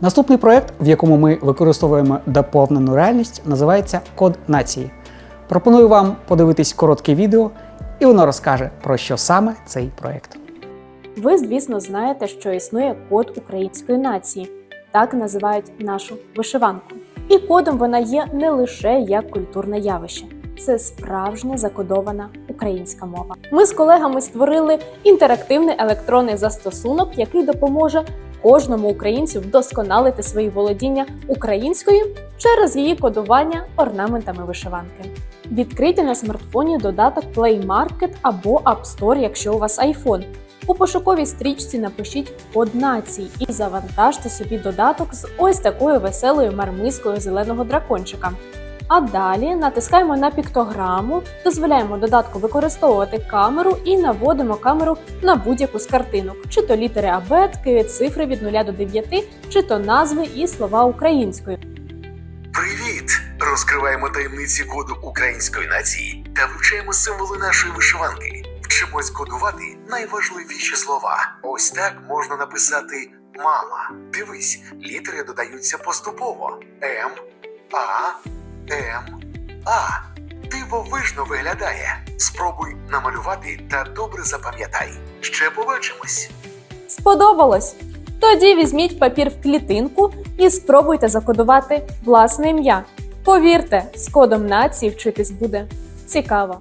Наступний проект, в якому ми використовуємо доповнену реальність, називається Код нації. Пропоную вам подивитись коротке відео, і воно розкаже про що саме цей проект. Ви, звісно, знаєте, що існує код української нації, так називають нашу вишиванку. І кодом вона є не лише як культурне явище, це справжня закодована українська мова. Ми з колегами створили інтерактивний електронний застосунок, який допоможе кожному українцю вдосконалити свої володіння українською через її кодування орнаментами вишиванки. Відкрийте на смартфоні додаток Play Market або App Store, якщо у вас iPhone. У пошуковій стрічці напишіть код нації і завантажте собі додаток з ось такою веселою мармискою зеленого дракончика. А далі натискаємо на піктограму, дозволяємо додатку використовувати камеру і наводимо камеру на будь-яку з картинок, чи то літери абетки, цифри від 0 до 9, чи то назви і слова українською. Привіт! Розкриваємо таємниці коду української нації та вивчаємо символи нашої вишиванки. Вчимось кодувати найважливіші слова. Ось так можна написати мама. Дивись, літери додаються поступово: М, А, М, А. Дивовижно виглядає. Спробуй намалювати та добре запам'ятай. Ще побачимось. Сподобалось? Тоді візьміть папір в клітинку і спробуйте закодувати власне ім'я. Повірте, з кодом нації вчитись буде цікаво.